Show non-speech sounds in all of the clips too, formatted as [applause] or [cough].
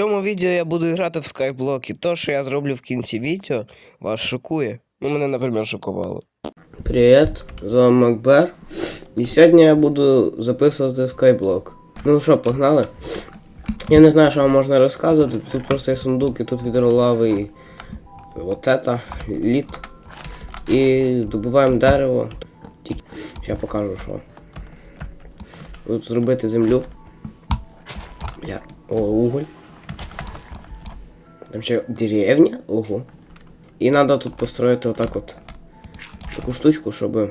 цьому відео я буду грати в і то, що я зроблю в кінці відео, вас шокує. Ну, мене, наприклад, шокувало. Привіт, з вами Макбер. І сьогодні я буду записувати Skyblock. Ну що, погнали? Я не знаю, що вам можна розказувати. Тут просто є сундук, і тут відролави і от это, лід. І добуваємо дерево. Тільки я покажу, що. Тут зробити землю. Бля. О, уголь. Там ще деревня. Ого. І треба тут построїти отак от таку штучку, щоб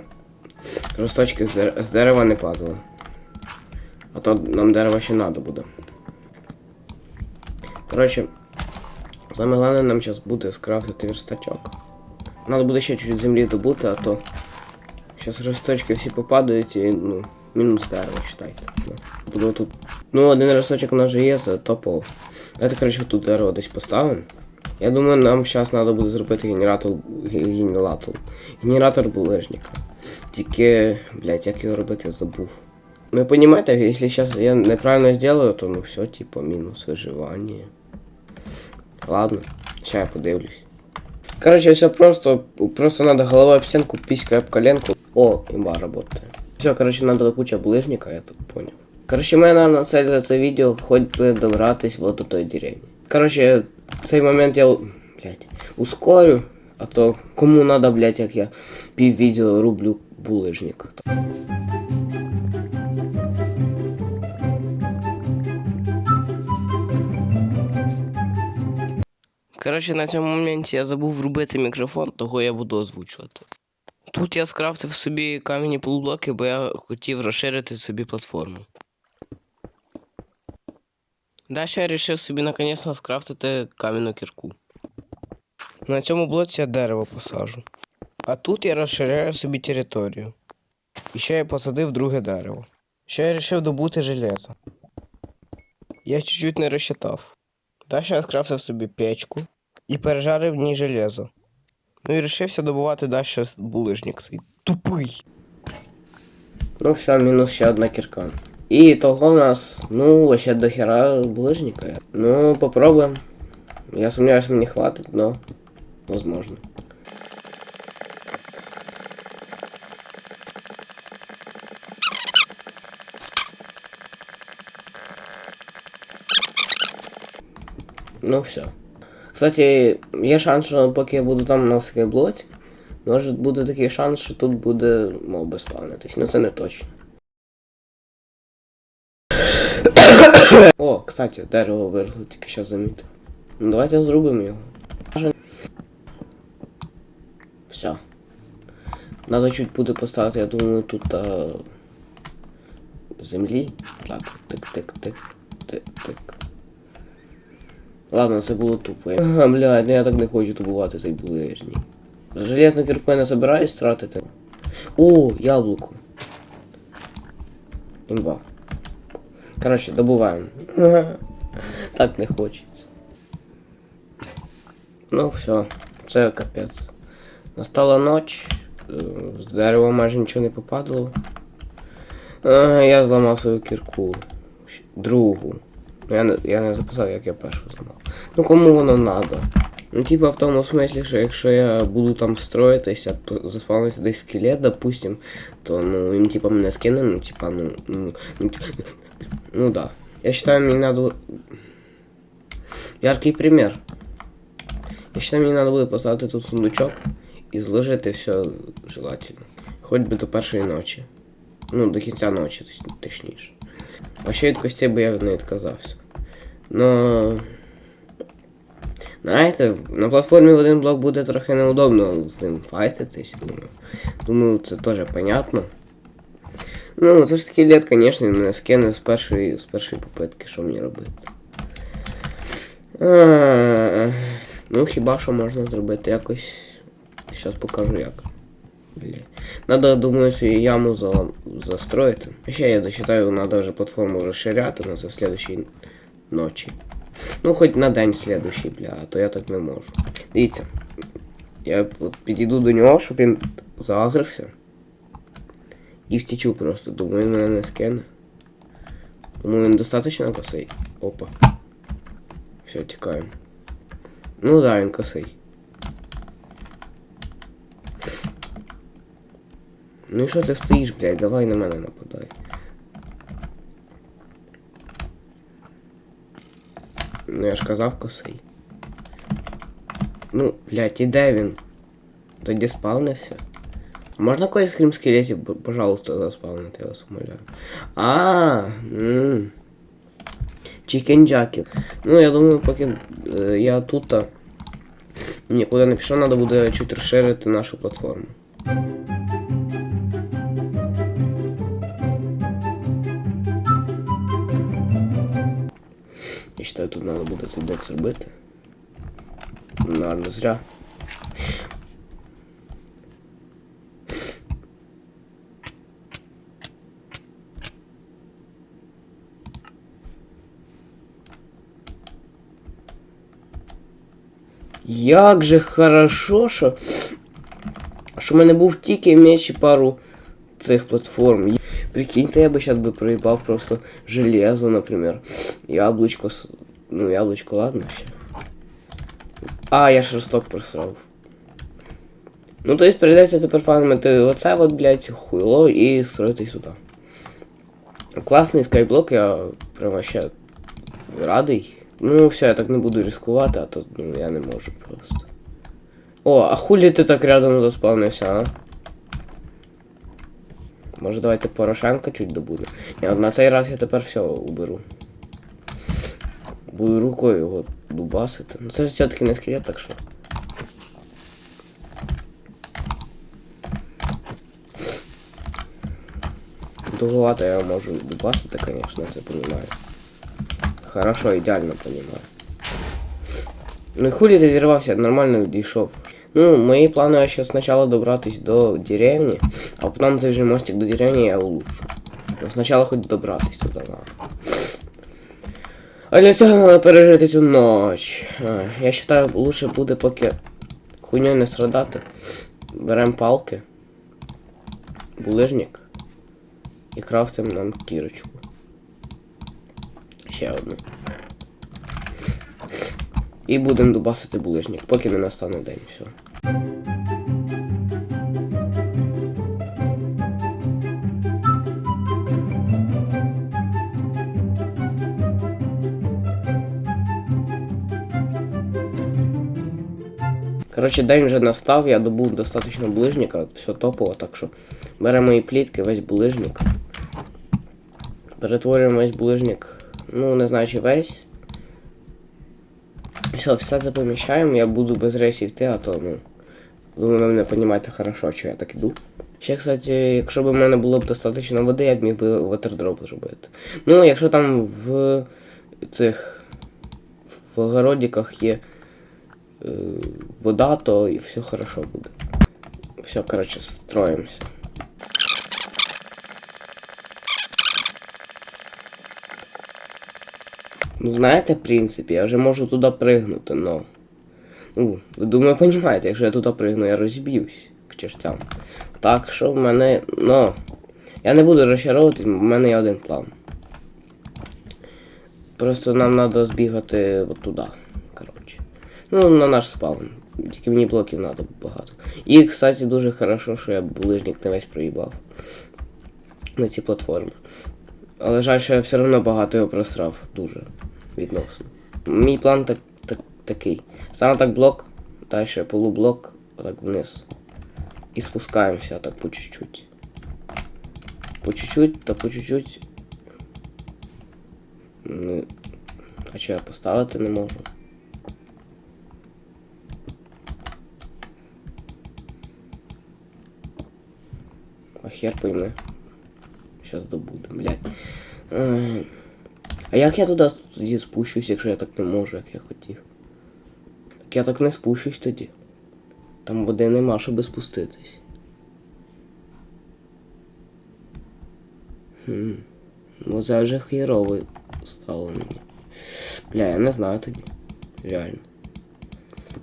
росточки з, дер... з дерева не падали. А то нам дерева ще треба буде. Коротше, саме головне нам зараз буде скрафтити верстачок. Надо буде ще чуть землі добути, а то зараз росточки всі попадають і ну, мінус дерево, считайте. Ну, Буду тут. Ну, один росточок у нас же є, це топово. Давайте, коротше, тут дерево десь поставимо. Я думаю, нам зараз треба буде зробити генератор генератор. Генератор булежника. Тільки, блядь, як його робити, я забув. Ну, понимаете, если сейчас я неправильно сделаю, то ну все, типа, минус выживание. Ладно, сейчас я подивлюсь. Короче, все просто, просто надо головой об стенку, писькой об коленку. О, имба работает. Все, короче, надо куча булыжника, я так понял. Короче, моя, наверное, цель за це відео хоч би добратись вот до той деревні. Короче, цей момент я, блядь, ускорю, а то кому надо, блядь, як я пів відео рублю булыжник. Коротше, на цьому моменті я забув врубити мікрофон, того я буду озвучувати. Тут я скрафтив собі кам'яні полублоки, бо я хотів розширити собі платформу. Далі я вирішив собі наконець скрафтити кам'яну кірку. На цьому блоці я дерево посажу. А тут я розширяю собі територію. І ще я посадив друге дерево. Ще я вирішив добути железо. Я чуть-чуть не розчитав. Далі я скрафтив собі печку і пережарив в ній железо. Ну і рішився добувати далі булижник цей. Тупий. Ну все, мінус ще одна кірка. І того в нас, ну, ще до хера булижника. Ну, попробуємо. Я сумніваюся, мені хватить, но возможно. Ну все. Кстати, є шанс, що поки я буду там на скайблоці, може буде такий шанс, що тут буде моби спавнитись. Ну це не точно. [coughs] О, кстати, дерево виросло, тільки що замітив. Ну давайте зробимо його. Все. Надо чуть буде поставити, я думаю, тут а... землі. Так, тик-тик-тик. Тик-тик. Ладно, це було тупо. Ага, [laughs] блядь, ну я так не хочу тупувати цей булежній. Железну кірку я не собираюсь тратити. О, яблуко. Імба. Коротше, добуваємо. [laughs] Так не хочеться. Ну все, це капець. Настала ніч. З дерева майже нічого не попадало. Я зламав свою кірку. Другу. Я не, я не записав, як я першу зламав. Ну кому воно надо? Ну, типа в тому смислі, що якщо я буду там строїтися, то заспавниться десь скелет, допустим, то ну він типа мене скине, ну типа, ну. Ну, ну, ну да. Я считаю, мне надо. Яркий пример. Я считаю, мені надо буде поставити тут сундучок і зложити все желательно. Хоч би до першої ночі. Ну, до кінця ночі, точ- точніше. А ще від костей би я не відказався. Но. Знаєте, на платформі в один блок буде трохи неудобно з ним файтитись, думаю. Думаю, це теж понятно. Ну, це ж такий лет, звісно, мене скине з першої, з першої попитки, що мені робити. А, ну, хіба що можна зробити якось. Зараз покажу як. Бля. Надо, думаю, свою яму за... застроїти. Ще я дочитаю, надо вже платформу розширяти, но це в следующій ночі. Ну, хоч на день следующий, бля, а то я так не можу. Дивіться. Я підійду до нього, щоб він загрився. І втічу просто. Думаю, він мене не скине. Думаю, він достатньо косий. Опа. Все, тікаємо. Ну да, він косий. Ну і що ти стоїш, блядь, давай на мене нападай. Ну я ж казав косий. Ну, блядь, і де він? Тоді спавнився. Можна когось крім скелетів, пожалуйста, заспавнити, я вас умоляю. А. Чікен Джакі. Ну, я думаю, поки е, я тут а, нікуди не пішов, треба буде чуть розширити нашу платформу. Я считаю, тут треба буде цей блок зробити. Наверно, зря. Як же хорошо, що. Що в мене був тільки меч і пару цих платформ. Прикиньте, я би зараз би проїбав просто железо, наприклад. Яблучко. Ну, яблучко, ладно ще. А, я шерсток просрав. Ну, то есть прийдеться тепер фармити оце от, блядь, хуйло і строїти сюди. Класний скайблок, я прямо ще радий. Ну, все, я так не буду ризикувати, а то ну, я не можу просто. О, а хулі ти так рядом заспавнився, а? Може давайте Порошенка чуть добуде. Ні, на цей раз я тепер все уберу. Буду рукою його дубасити. Ну це ж все-таки не скелет, так що. Довговато я можу дубасити, конечно, це понимаю. Хорошо, ідеально понимаю. Ну і хулі ти зірвався, нормально відійшов. Ну, мої плани ще спочатку добратись до деревні, а потім цей же мостик до деревні я улучшу. Ну, спочатку хоч добратись туди надо. А для цього треба пережити цю ніч. А, Я вважаю, лучше буде поки хуйньою не страдати. Беремо палки, булижник і крафтимо нам кірочку. Ще одну. І будемо дубасити булижник, поки не настане день. Все. Коротше, день вже настав, я добув достатньо булижника, все топово, так що беремо і плітки, весь булижник. Перетворюємо весь булижник, ну не знаю чи весь. Все, все це поміщаємо, я буду без рейсів йти, а то, ну. Думаю, ви мене розумієте хорошо, що я так іду. Ще, кстати, якщо б у мене було б достатньо води, я б міг би ватердроп зробити. Ну, якщо там в цих в огородиках є вода, то і все хорошо буде. Все, коротше, строїмося. Ну, знаєте, в принципі, я вже можу туди пригнути, но. Ну, ви думаю, розумієте, якщо я туди пригну, я розіб'юсь к чертям. Так що в мене. Ну. Я не буду розчаровуватись, в мене є один план. Просто нам треба збігати от туди. Ну, на наш спаун. Тільки мені блоків треба багато. І, кстати, дуже хорошо, що я ближник не весь проїбав. На цій платформі. Але жаль, що я все одно багато його просрав. Дуже відносно. Мій план так, так, такий. Саме так блок, далі полублок, отак вниз. І спускаємося так по чуть-чуть. По чуть-чуть та по чуть-чуть. А що я поставити не можу? А хер пойме. Сейчас добуду, блядь. А як я туди тоді спущусь, якщо я так не можу, як я хотів? Так я так не спущусь тоді. Там води нема, щоб спуститись. Хм. Ну це вже хірово стало мені. Бля, я не знаю тоді. Реально.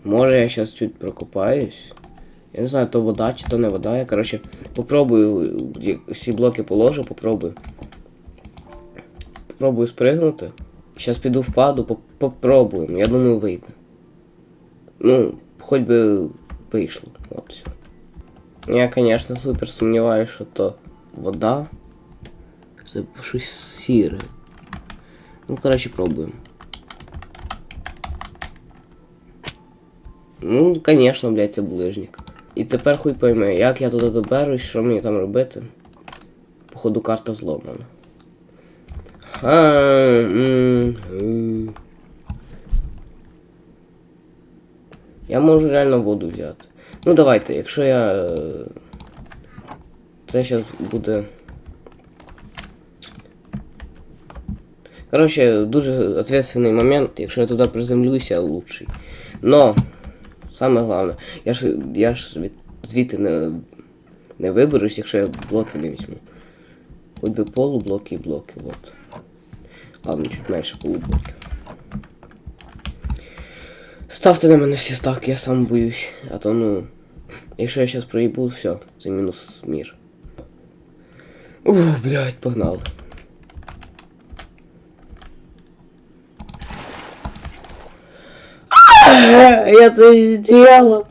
Може я зараз чуть прокопаюсь. Я не знаю, то вода чи то не вода. Я коротше попробую всі блоки положу, попробую. Попробую спригнути Зараз піду впаду, поп- попробуємо. Я думаю, вийде. Ну, хоч би вийшло. Все. Я, конечно, супер сумніваюся, що то вода. Це щось сіре. Ну, коротше, пробуємо. Ну, конечно, блядь, це булижник. І тепер хуй пойме, як я туди доберусь, що мені там робити. Походу карта зломана. Я можу реально воду взяти. Ну давайте, якщо я. е, Це зараз буде. Коротше, дуже ответственний момент, якщо я туди приземлюся, лучший. Но, саме головне, я ж, я ж від, звідти не, не виберусь, якщо я блоки не візьму. Хоч би полублоки і блоки, от. Ладно, чуть менше полублоків. Ставте на мене всі ставки, я сам боюсь. А то ну. Якщо я зараз проїбу, все, це мінус мір. Ух, блядь, погнали. Я це сделал.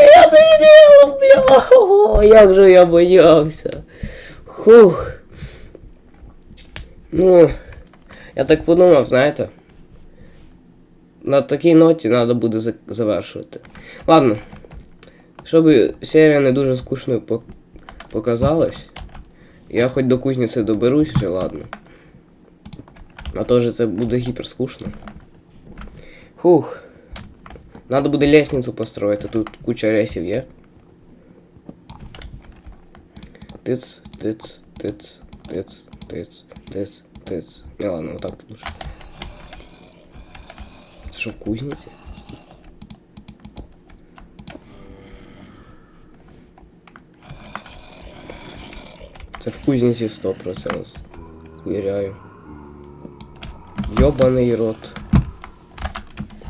Я це сделал, бля. О, як же я боявся. Хух. Ну, я так подумав, знаєте. На такій ноті треба буде за- завершувати. Ладно. Щоб серія не дуже скучною показалась. Я хоч до кузниці доберусь, все ладно. А то же це буде гіпер скучно. Хух. Надо буде лестницю построїти, тут куча рейсів є. Тиц, тиц, тиц, тиц, тиц, тиц, тиц. Не ладно, вот так лучше. Це що в кузниці? Це в кузниці 100% Уверяю. Ёбаный рот.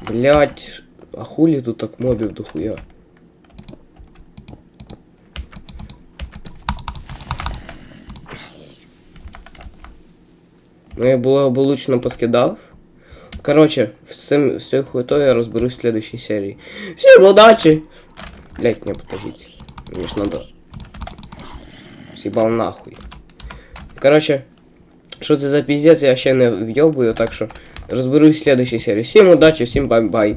Блять, А хули тут так мобів дохуя? Ну я було облучно поскидав. Короче, з цим цією хуйтой я розберусь в следующей серії. Всім удачі! Блять, не подождите. Мені ж надо. Сібал нахуй. Короче, що це за піздець, я ще не вйобую, так що розберусь в следующей серії. Всім удачі, всім бай-бай.